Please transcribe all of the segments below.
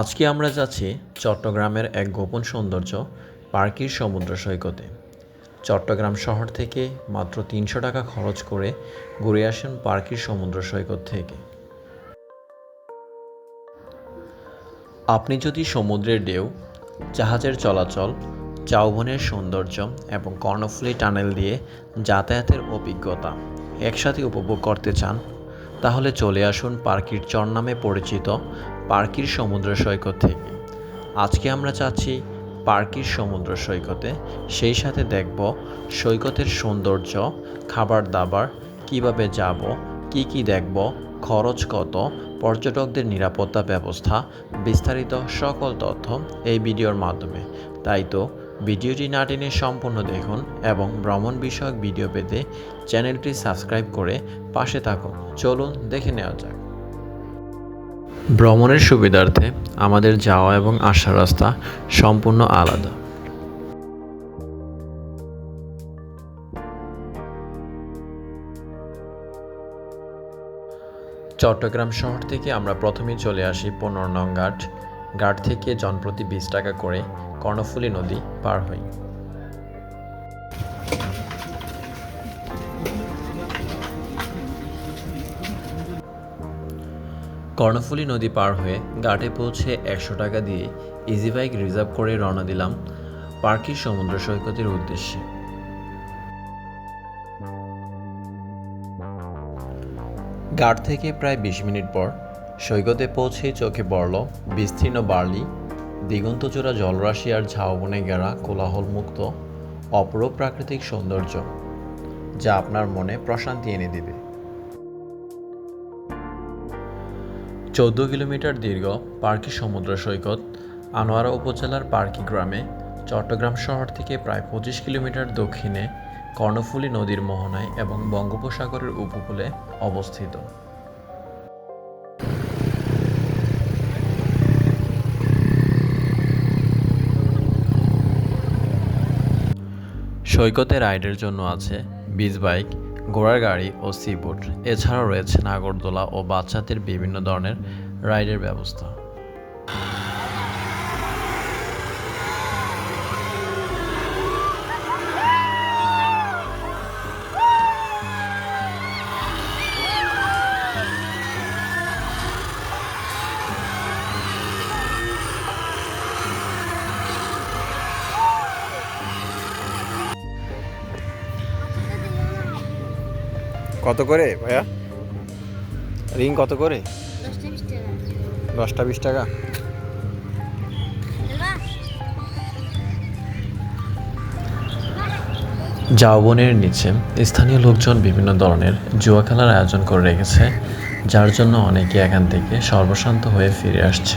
আজকে আমরা যাচ্ছি চট্টগ্রামের এক গোপন সৌন্দর্য, পার্কির সমুদ্র সৈকতে। চট্টগ্রাম শহর থেকে মাত্র তিনশো টাকা খরচ করে ঘুরে আসেন পার্কির সমুদ্র সৈকত থেকে। আপনি যদি সমুদ্রের ঢেউ, জাহাজের চলাচল, চাউবনের সৌন্দর্য এবং কর্ণফুলি টানেল দিয়ে যাতায়াতের অভিজ্ঞতা একসাথে উপভোগ করতে চান, তাহলে চলে আসুন পার্কির চর নামে পরিচিত পার্কির সমুদ্র সৈকত থেকে। আজকে আমরা চাচ্ছি পার্কির সমুদ্র সৈকতে। সেই সাথে দেখব সৈকতের সৌন্দর্য খাবার দাবার কীভাবে যাব, কি কি দেখব, খরচ কত, পর্যটকদের নিরাপত্তা ব্যবস্থা, বিস্তারিত সকল তথ্য এই ভিডিওর মাধ্যমে। তাই তো, ভিডিওটি না টেনে সম্পূর্ণ দেখুন এবং ভ্রমণ বিষয়ক ভিডিও পেতে চ্যানেলটি সাবস্ক্রাইব করে পাশে থাকুন। চলুন দেখে নেওয়া যাক। ভ্রমণের সুবিধার্থে আমাদের যাওয়া এবং আসার রাস্তা সম্পূর্ণ আলাদা। চট্টগ্রাম শহর থেকে আমরা প্রথমেই চলে আসি পনেরো নং ঘাট। ঘাট থেকে জনপ্রতি বিশ টাকা করে কর্ণফুলী নদী পার হই। কর্ণফুলী নদী পার হয়ে ঘাটে পৌঁছে একশো টাকা দিয়ে ইজি বাইক রিজার্ভ করে রওনা দিলাম পার্কির সমুদ্র সৈকতের উদ্দেশ্যে। ঘাট থেকে প্রায় বিশ মিনিট পর সৈকতে পৌঁছেই চোখে পড়ল বিস্তীর্ণ বার্লি, দিগন্তচূড়া জলরাশি আর ঝাউবনে ঘেরা কোলাহলমুক্ত অপরূপ প্রাকৃতিক সৌন্দর্য, যা আপনার মনে প্রশান্তি এনে দিবে। চৌদ্দ কিলোমিটার দীর্ঘ পার্কি সমুদ্র সৈকত আনোয়ারা উপজেলার পার্কি গ্রামে চট্টগ্রাম শহর থেকে প্রায় পঁচিশ কিলোমিটার দক্ষিণে কর্ণফুলী নদীর মোহনায় এবং বঙ্গোপসাগরের উপকূলে অবস্থিত। সৈকতে রাইডের জন্য আছে বিচ বাইক ঘোড়ার গাড়ি ও সি বোট এছাড়াও রয়েছে নাগরদোলা ও বাচ্চাদের বিভিন্ন ধরনের রাইডের ব্যবস্থা। কত করে ভাইয়া? রিং কত করে? দশটা বিশ টাকা। জাওবনের নিচে স্থানীয় লোকজন বিভিন্ন ধরনের জুয়া খেলার আয়োজন করে রেখেছে যার জন্য অনেকে এখান থেকে সর্বশান্ত হয়ে ফিরে আসছে।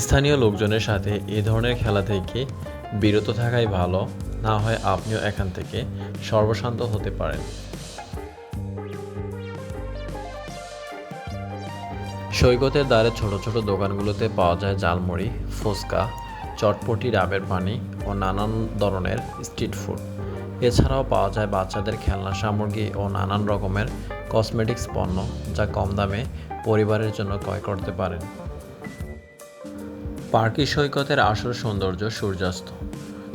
স্থানীয় লোকজনের সাথে এ ধরনের খেলা থেকে বিরত থাকাই ভালো, না হয় আপনিও এখান থেকে সর্বশান্ত হতে পারেন। সৈকতের দ্বারে ছোট ছোট দোকানগুলোতে পাওয়া যায় জালমুড়ি ফুচকা চটপটি ডাবের পানি ও নানান ধরনের স্ট্রিট ফুড। এছাড়াও পাওয়া যায় বাচ্চাদের খেলনা সামগ্রী ও নানান রকমের কসমেটিক্স পণ্য যা কম দামে পরিবারের জন্য ক্রয় করতে পারেন। পার্কি সৈকতের আসল সৌন্দর্য সূর্যাস্ত।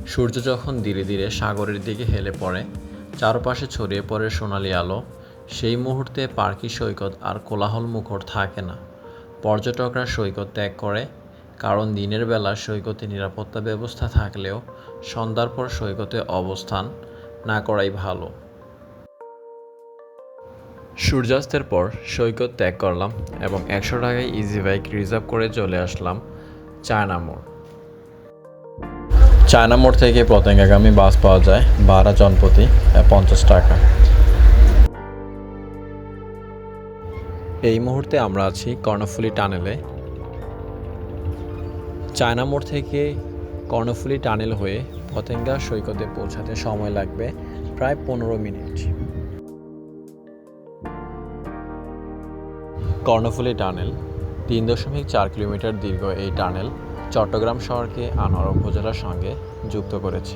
সূর্য যখন ধীরে ধীরে সাগরের দিকে হেলে পড়ে, চারপাশে ছড়িয়ে পড়ে সোনালি আলো, সেই মুহূর্তে পার্কি সৈকত আর কোলাহল মুখর থাকে না। পর্যটকরা সৈকত ত্যাগ করে কারণ দিনের বেলা সৈকতে নিরাপত্তা ব্যবস্থা থাকলেও সন্ধ্যার পর সৈকতে অবস্থান না করাই ভালো। সূর্যাস্তের পর সৈকত ত্যাগ করলাম এবং একশো টাকায় ইজি বাইক রিজার্ভ করে চলে আসলাম চায়না মোড়। চায়না মোড় থেকে পতেঙ্গাগামী বাস পাওয়া যায় ভাড়া জনপ্রতি পঞ্চাশ টাকা। এই মুহূর্তে আমরা আছি কর্ণফুলী টানেলে চায়না মোড় থেকে কর্ণফুলী টানেল হয়ে পতেঙ্গা সৈকতে পৌঁছাতে সময় লাগবে প্রায় পনেরো মিনিট। কর্ণফুলী টানেল, তিন দশমিক চার কিলোমিটার দীর্ঘ এই টানেল চট্টগ্রাম শহরকে আনোয়ারা উপজেলার সঙ্গে যুক্ত করেছে।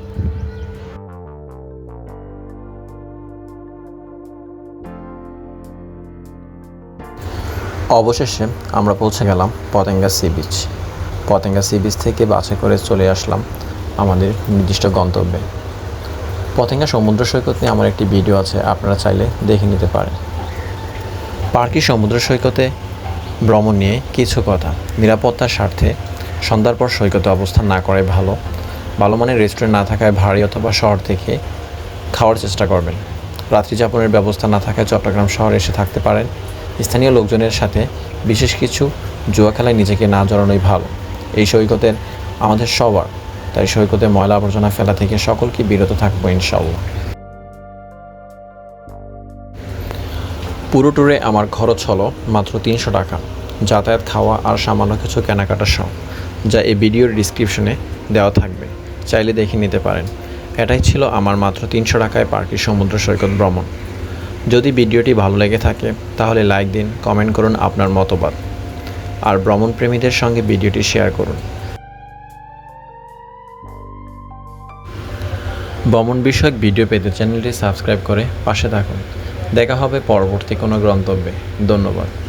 অবশেষে আমরা পৌঁছে গেলাম Patenga sea beach. Patenga sea beach থেকে বাসে করে চলে আসলাম আমাদের নির্দিষ্ট গন্তব্যে। পতেঙ্গা সমুদ্র সৈকত নিয়ে আমার একটি ভিডিও আছে, আপনারা চাইলে দেখে নিতে পারেন। পার্কি সমুদ্র সৈকতে ভ্রমণ নিয়ে কিছু কথা, নিরাপত্তার স্বার্থে সন্ধ্যার পর সৈকতে অবস্থান না করাই ভালো। ভালো মানের রেস্টুরেন্ট না থাকায় ভারী অথবা শহর থেকে খাওয়ার চেষ্টা করবেন। রাত্রি যাপনের ব্যবস্থা না থাকায় চট্টগ্রাম শহরে এসে থাকতে পারেন। স্থানীয় লোকজনের সাথে বিশেষ কিছু জুয়া খেলায় নিজেকে না জড়ানোই ভালো। এই সৈকতের আমাদের সবার, তাই সৈকতে ময়লা আবর্জনা ফেলা থেকে সকলকে বিরত থাকব ইনশাল্লাহ পুরো ট্যুরে আমার খরচ হলো মাত্র তিনশো টাকা, যাতায়াত, খাওয়া আর সামান্য কিছু কেনাকাটা সহ যা এই ভিডিওর ডিসক্রিপশনে দেওয়া থাকবে। চাইলে দেখে নিতে পারেন। এটাই ছিল আমার মাত্র তিনশো টাকায় পার্কি সমুদ্র সৈকত ভ্রমণ। যদি ভিডিওটি ভালো লেগে থাকে, তাহলে লাইক দিন কমেন্ট করুন আপনার মতবাদ। আর ভ্রমণপ্রেমীদের সঙ্গে ভিডিওটি শেয়ার করুন। ভ্রমণ বিষয়ক ভিডিও পেতে চ্যানেলটি সাবস্ক্রাইব করে পাশে থাকুন। দেখা হবে পরবর্তী কোনো গন্তব্যে ধন্যবাদ।